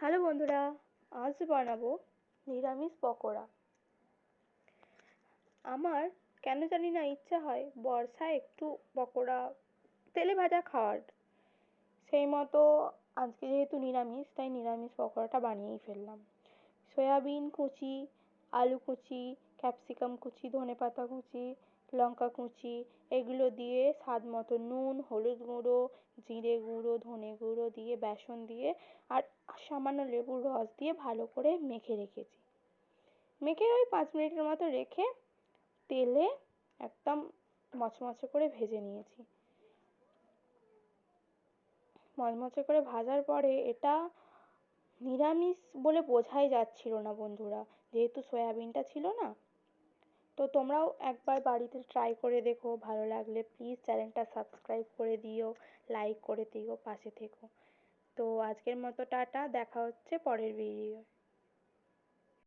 Hello বন্ধুরা, আজ বানাবো নিরামিষ পকোড়া। আমার কেন জানি না ইচ্ছা হয় বর্ষায় একটু পকোড়া, তেলে ভাজা খাওয়ার। সেই মতো আজকে যেহেতু নিরামিষ, তাই নিরামিষ পকোড়াটা বানিয়েই ফেললাম। সয়াবিন, কুচি আলু কুচি, ক্যাপসিকাম কুচি ধনেপাতা কুচি, লঙ্কা কুচি, এগুলো দিয়ে স্বাদ মতো নুন, হলুদ গুঁড়ো, জিরে গুঁড়ো, ধনে গুঁড়ো দিয়ে, বেসন দিয়ে আর সামান্য লেবুর রস দিয়ে ভালো করে মেখে রেখেছি। মেখে ওই পাঁচ মিনিটের মতো রেখে তেলে একদম মচমচে করে ভেজে নিয়েছি। মচমচে করে ভাজার পরে এটা নিরামিষ বলে বোঝাই যাচ্ছিল না বন্ধুরা। যেহেতু সয়াবিনটা ছিল না। তো তোমরাও একবার বাড়িতে ট্রাই করে দেখো, ভালো লাগলে প্লিজ চ্যানেলটা সাবস্ক্রাইব করে দিও লাইক করে দিও, পাশে থেকো। তো আজকের মতো টাটা, দেখা হচ্ছে পরের ভিডিও